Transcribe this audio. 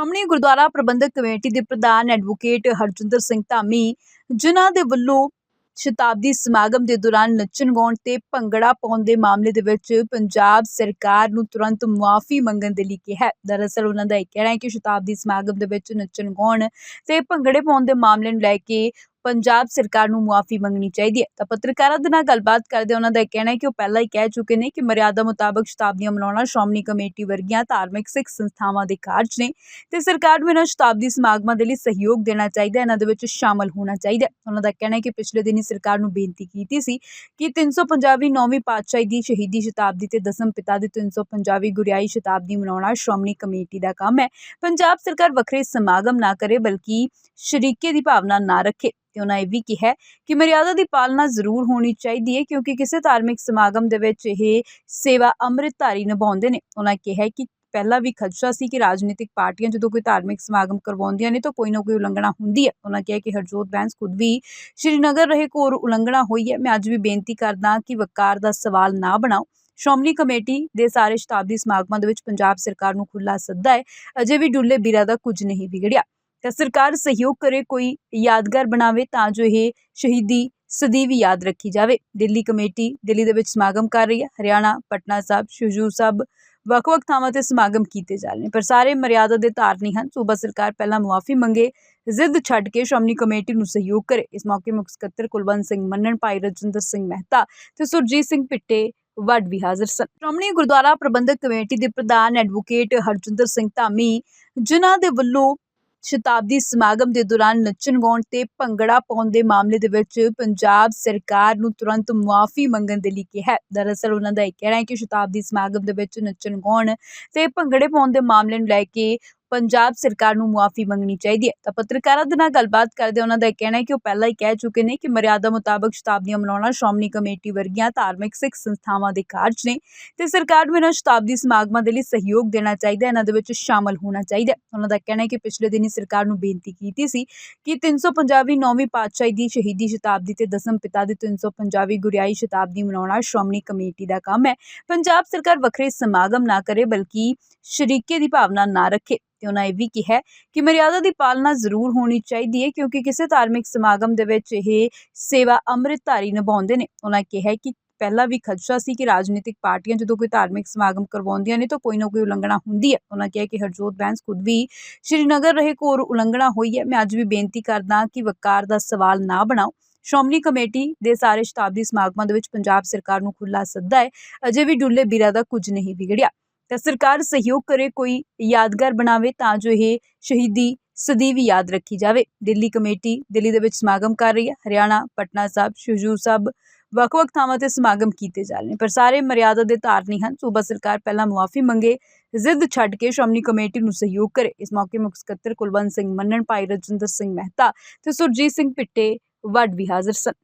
Shiromani Gurdwara Prabandhak committee ਦੇ ਪ੍ਰਧਾਨ advocate Harjinder Singh Dhami, ਜਿਨ੍ਹਾਂ ਦੇ ਵੱਲੋਂ ਸ਼ਤਾਬਦੀ ਸਮਾਗਮ ਦੇ ਦੌਰਾਨ ਨੱਚਣ ਗਾਉਣ ਤੇ ਭੰਗੜਾ ਪਾਉਣ ਦੇ ਮਾਮਲੇ ਦੇ ਵਿੱਚ ਪੰਜਾਬ ਸਰਕਾਰ ਨੂੰ ਤੁਰੰਤ ਮੁਆਫੀ ਮੰਗਣ ਦੇ ਲਈ ਕਿਹਾ ਹੈ। ਦਰਅਸਲ ਉਹਨਾਂ ਦਾ ਇਹ ਕਹਿਣਾ ਹੈ ਕਿ ਸ਼ਤਾਬਦੀ ਸਮਾਗਮ ਦੇ ਵਿੱਚ ਨੱਚਣ ਗਾਉਣ ਤੇ ਭੰਗੜੇ ਪਾਉਣ ਦੇ ਮਾਮਲੇ ਨੂੰ ਲੈ ਕੇ ਪੰਜਾਬ ਸਰਕਾਰ ਨੂੰ ਮੁਆਫੀ ਮੰਗਣੀ ਚਾਹੀਦੀ ਹੈ। ਤਾਂ ਪੱਤਰਕਾਰਾਂ ਦੇ ਨਾਲ ਗੱਲਬਾਤ ਕਰਦੇ ਉਹਨਾਂ ਦਾ ਕਹਿਣਾ ਹੈ ਕਿ ਉਹ ਪਹਿਲਾਂ ਹੀ ਕਹਿ ਚੁੱਕੇ ਨੇ ਕਿ ਮਰਿਆਦਾ ਮੁਤਾਬਕ ਸ਼ਤਾਬਦੀਆਂ ਮਨਾਉਣਾ ਸ਼੍ਰੋਮਣੀ ਕਮੇਟੀ ਵਰਗੀਆਂ ਧਾਰਮਿਕ ਸਿੱਖ ਸੰਸਥਾਵਾਂ ਦੇ ਕਾਰਜ ਨੇ ਤੇ ਸਰਕਾਰ ਨੂੰ ਇਹਨਾਂ ਸ਼ਤਾਬਦੀ ਸਮਾਗਮਾਂ ਦੇ ਲਈ ਸਹਿਯੋਗ ਦੇਣਾ ਚਾਹੀਦਾ ਇਹਨਾਂ ਦੇ ਵਿੱਚ ਸ਼ਾਮਲ ਹੋਣਾ ਚਾਹੀਦਾ ਉਹਨਾਂ ਦਾ ਕਹਿਣਾ ਹੈ ਕਿ ਪਿਛਲੇ ਦਿਨੀ ਸਰਕਾਰ ਨੂੰ ਬੇਨਤੀ ਕੀਤੀ ਸੀ ਕਿ 350ਵੀਂ ਨੌਵੀਂ ਪਾਤਸ਼ਾਹੀ ਦੀ ਸ਼ਹੀਦੀ ਸ਼ਤਾਬਦੀ ਤੇ ਦਸਮ ਪਿਤਾ ਦੀ 350ਵੀਂ ਗੁਰਿਆਈ ਸ਼ਤਾਬਦੀ ਮਨਾਉਣਾ ਸ਼੍ਰੋਮਣੀ ਕਮੇਟੀ ਦਾ ਕੰਮ ਹੈ। ਪੰਜਾਬ ਸਰਕਾਰ ਵੱਖਰੇ ਸਮਾਗਮ ਨਾ ਕਰੇ ਬਲਕਿ ਸ਼ਰੀਕੇ ਦੀ ਭਾਵਨਾ ਨਾ ਰੱਖੇ। ਤੇ ਉਹਨਾਂ ਇਹ ਵੀ ਕਿਹਾ ਕਿ ਮਰਿਆਦਾ ਦੀ ਪਾਲਣਾ ਜ਼ਰੂਰ ਹੋਣੀ ਚਾਹੀਦੀ ਹੈ ਕਿਉਂਕਿ ਕਿਸੇ ਧਾਰਮਿਕ ਸਮਾਗਮ ਦੇ ਵਿੱਚ ਇਹ ਸੇਵਾ ਅੰਮ੍ਰਿਤਧਾਰੀ ਨਿਭਾਉਂਦੇ ਨੇ। ਉਹਨਾਂ ਕਿਹਾ ਕਿ ਪਹਿਲਾਂ ਵੀ ਖਦਸ਼ਾ ਸੀ ਕਿ ਰਾਜਨੀਤਿਕ ਪਾਰਟੀਆਂ ਜਦੋਂ ਕੋਈ ਧਾਰਮਿਕ ਸਮਾਗਮ ਕਰਵਾਉਂਦੀਆਂ ਨੇ ਤਾਂ ਕੋਈ ਨਾ ਕੋਈ ਉਲੰਘਣਾ ਹੁੰਦੀ ਹੈ। ਉਹਨਾਂ ਕਿਹਾ ਕਿ ਹਰਜੋਤ ਬੈਂਸ ਖੁਦ ਵੀ ਸ਼੍ਰੀਨਗਰ ਰਹੇ ਕੋਰ ਉਲੰਘਣਾ ਹੋਈ ਹੈ। ਮੈਂ ਅੱਜ ਵੀ ਬੇਨਤੀ ਕਰਦਾ ਕਿ ਵਕਾਰ ਦਾ ਸਵਾਲ ਨਾ ਬਣਾਓ। ਸ਼੍ਰੋਮਣੀ ਕਮੇਟੀ ਦੇ ਸਾਰੇ ਸ਼ਤਾਬਦੀ ਸਮਾਗਮਾਂ ਦੇ ਵਿੱਚ ਪੰਜਾਬ ਸਰਕਾਰ ਨੂੰ ਖੁੱਲਾ ਸੱਦਾ ਹੈ। ਅਜੇ ਵੀ ਡੁੱਲੇ ਬੀਰਾ ਦਾ ਕੁਝ ਨਹੀਂ ਵਿਗੜਿਆ। ਤਾਂ ਸਰਕਾਰ ਸਹਿਯੋਗ ਕਰੇ, ਕੋਈ ਯਾਦਗਾਰ ਬਣਾਵੇ ਤਾਂ ਜੋ ਇਹ ਸ਼ਹੀਦੀ ਸਦੀਵ ਯਾਦ ਰੱਖੀ ਜਾਵੇ। ਦਿੱਲੀ ਕਮੇਟੀ ਦਿੱਲੀ ਦੇ ਵਿੱਚ ਸਮਾਗਮ ਕਰ ਰਹੀ ਹੈ। ਹਰਿਆਣਾ, ਪਟਨਾ ਸਾਹਿਬ ਹਜ਼ੂਰ ਸਾਹਿਬ ਵੱਖ-ਵੱਖ ਥਾਵਾਂ ਤੇ ਸਮਾਗਮ ਕੀਤੇ ਜਾ ਰਹੇ ਨੇ। ਪਰ ਸਾਰੇ ਮਰਿਆਦਾ ਦੇ ਧਾਰਨੀ ਹਨ। ਸੂਬਾ ਸਰਕਾਰ ਪਹਿਲਾਂ ਮੁਆਫੀ ਮੰਗੇ, ਜ਼ਿੱਦ ਛੱਡ ਕੇ ਸ਼੍ਰੋਮਣੀ ਕਮੇਟੀ ਨੂੰ ਸਹਿਯੋਗ ਕਰੇ। ਇਸ ਮੌਕੇ ਮੁੱਖ ਸਕੱਤਰ ਕੁਲਵੰਤ ਸਿੰਘ ਮੰਨਣ, ਭਾਈ ਰਜਿੰਦਰ ਸਿੰਘ ਮਹਿਤਾ ਤੇ ਸੁਰਜੀਤ ਸਿੰਘ ਪਿੱਟੇ ਵੱਡ ਵੀ ਹਾਜ਼ਰ ਸਨ। ਸ਼੍ਰੋਮਣੀ ਗੁਰਦੁਆਰਾ ਪ੍ਰਬੰਧਕ ਕਮੇਟੀ ਦੇ ਪ੍ਰਧਾਨ ਐਡਵੋਕੇਟ ਹਰਜਿੰਦਰ ਸਿੰਘ ਧਾਮੀ ਜਿਨ੍ਹਾਂ ਦੇ ਵੱਲੋਂ ਸ਼ਤਾਬਦੀ ਸਮਾਗਮ ਦੇ ਦੌਰਾਨ ਨੱਚਣ, ਗਾਉਣ ਤੇ ਭੰਗੜਾ ਪਾਉਣ ਦੇ ਮਾਮਲੇ ਦੇ ਵਿੱਚ ਪੰਜਾਬ ਸਰਕਾਰ ਨੂੰ ਤੁਰੰਤ ਮੁਆਫੀ ਮੰਗਣ ਦੇ ਲਈ ਕਿਹਾ ਹੈ। ਦਰਅਸਲ ਉਹਨਾਂ ਦਾ ਇਹ ਕਹਿਣਾ ਹੈ ਕਿ ਸ਼ਤਾਬਦੀ ਸਮਾਗਮ ਦੇ ਵਿੱਚ ਨੱਚਣ, ਗਾਉਣ ਤੇ ਭੰਗੜੇ ਪਾਉਣ ਦੇ ਮਾਮਲੇ ਨੂੰ ਲੈ ਕੇ ਪੰਜਾਬ ਸਰਕਾਰ ਨੂੰ ਮੁਆਫੀ ਮੰਗਣੀ ਚਾਹੀਦੀ ਹੈ। ਤਾਂ ਪੱਤਰਕਾਰਾਂ ਦੇ ਨਾਲ ਗੱਲਬਾਤ ਕਰਦੇ ਉਹਨਾਂ ਦਾ ਕਹਿਣਾ ਹੈ ਕਿ ਉਹ ਪਹਿਲਾਂ ਹੀ ਕਹਿ ਚੁੱਕੇ ਨੇ ਕਿ ਮਰਿਆਦਾ ਮੁਤਾਬਕ ਸ਼ਤਾਬਦੀਆਂ ਮਨਾਉਣਾ ਸ਼੍ਰੋਮਣੀ ਕਮੇਟੀ ਵਰਗੀਆਂ ਧਾਰਮਿਕ ਸਿੱਖ ਸੰਸਥਾਵਾਂ ਦੇ ਕਾਰਜ ਨੇ ਤੇ ਸਰਕਾਰ ਨੂੰ ਇਹਨਾਂ ਸ਼ਤਾਬਦੀ ਸਮਾਗਮਾਂ ਦੇ ਲਈ ਸਹਿਯੋਗ ਦੇਣਾ ਚਾਹੀਦਾ ਹੈ। ਇਹਨਾਂ ਦੇ ਵਿੱਚ ਸ਼ਾਮਲ ਹੋਣਾ ਚਾਹੀਦਾ ਉਹਨਾਂ ਦਾ ਕਹਿਣਾ ਹੈ ਕਿ ਪਿਛਲੇ ਦਿਨੀ ਸਰਕਾਰ ਨੂੰ ਬੇਨਤੀ ਕੀਤੀ ਸੀ ਕਿ 350ਵੀਂ ਨੌਵੀਂ ਪਾਤਸ਼ਾਹੀ ਦੀ ਸ਼ਹੀਦੀ ਸ਼ਤਾਬਦੀ ਤੇ ਦਸਮ ਪਿਤਾ ਦੀ 350ਵੀਂ ਗੁਰਿਆਈ ਸ਼ਤਾਬਦੀ ਮਨਾਉਣਾ ਸ਼੍ਰੋਮਣੀ ਕਮੇਟੀ ਦਾ ਕੰਮ ਹੈ। ਪੰਜਾਬ ਸਰਕਾਰ ਵੱਖਰੇ ਸਮਾਗਮ ਨਾ ਕਰੇ ਬਲਕਿ ਸ਼ਰੀਕੇ ਦੀ ਭਾਵਨਾ ਨਾ ਰੱਖੇ। ਤੇ ਉਹਨਾਂ ਇਹ ਵੀ ਕਿਹਾ ਕਿ ਮਰਿਆਦਾ ਦੀ ਪਾਲਣਾ ਜ਼ਰੂਰ ਹੋਣੀ ਚਾਹੀਦੀ ਹੈ ਕਿਉਂਕਿ ਕਿਸੇ ਧਾਰਮਿਕ ਸਮਾਗਮ ਦੇ ਵਿੱਚ ਇਹ ਸੇਵਾ ਅੰਮ੍ਰਿਤਧਾਰੀ ਨਿਭਾਉਂਦੇ ਨੇ। ਉਹਨਾਂ ਕਿਹਾ ਕਿ ਪਹਿਲਾਂ ਵੀ ਖਦਸ਼ਾ ਸੀ ਕਿ ਰਾਜਨੀਤਿਕ ਪਾਰਟੀਆਂ ਜਦੋਂ ਕੋਈ ਧਾਰਮਿਕ ਸਮਾਗਮ ਕਰਵਾਉਂਦੀਆਂ ਨੇ ਤਾਂ ਕੋਈ ਨਾ ਕੋਈ ਉਲੰਘਣਾ ਹੁੰਦੀ ਹੈ। ਉਹਨਾਂ ਕਿਹਾ ਕਿ ਹਰਜੋਤ ਬੈਂਸ ਖੁਦ ਵੀ ਸ਼੍ਰੀਨਗਰ ਰਹੇ ਘੋਰ ਉਲੰਘਣਾ ਹੋਈ ਹੈ। ਮੈਂ ਅੱਜ ਵੀ ਬੇਨਤੀ ਕਰਦਾ ਕਿ ਵਕਾਰ ਦਾ ਸਵਾਲ ਨਾ ਬਣਾਓ। ਸ਼੍ਰੋਮਣੀ ਕਮੇਟੀ ਦੇ ਸਾਰੇ ਸ਼ਤਾਬਦੀ ਸਮਾਗਮਾਂ ਦੇ ਵਿੱਚ ਪੰਜਾਬ ਸਰਕਾਰ ਨੂੰ ਖੁੱਲਾ ਸੱਦਾ ਹੈ। ਅਜੇ ਵੀ ਡੁੱਲੇ ਬੀਰਾ ਦਾ ਕੁਝ ਨਹੀਂ ਵਿਗੜਿਆ। ਤਾਂ ਸਰਕਾਰ ਸਹਿਯੋਗ ਕਰੇ, ਕੋਈ ਯਾਦਗਾਰ ਬਣਾਵੇ ਤਾਂ ਜੋ ਇਹ ਸ਼ਹੀਦੀ ਸਦੀਵ ਯਾਦ ਰੱਖੀ ਜਾਵੇ। ਦਿੱਲੀ ਕਮੇਟੀ ਦਿੱਲੀ ਦੇ ਵਿੱਚ ਸਮਾਗਮ ਕਰ ਰਹੀ ਹੈ। ਹਰਿਆਣਾ, ਪਟਨਾ ਸਾਹਿਬ ਹਜ਼ੂਰ ਸਾਹਿਬ ਵੱਖ-ਵੱਖ ਥਾਵਾਂ ਤੇ ਸਮਾਗਮ ਕੀਤੇ ਜਾ ਰਹੇ ਨੇ। ਪਰ ਸਾਰੇ ਮਰਿਆਦਾ ਦੇ ਧਾਰਨੀ ਹਨ। ਸੂਬਾ ਸਰਕਾਰ ਪਹਿਲਾਂ ਮੁਆਫੀ ਮੰਗੇ, ਜ਼ਿੱਦ ਛੱਡ ਕੇ ਸ਼੍ਰੋਮਣੀ ਕਮੇਟੀ ਨੂੰ ਸਹਿਯੋਗ ਕਰੇ। ਇਸ ਮੌਕੇ ਮੁੱਖ ਸਕੱਤਰ ਕੁਲਵੰਤ ਸਿੰਘ ਮੰਨਣ, ਭਾਈ ਰਜਿੰਦਰ ਸਿੰਘ ਮਹਿਤਾ ਤੇ ਸੁਰਜੀਤ ਸਿੰਘ ਪਿੱਟੇ ਵੱਡ ਵੀ ਹਾਜ਼ਰ ਸਨ।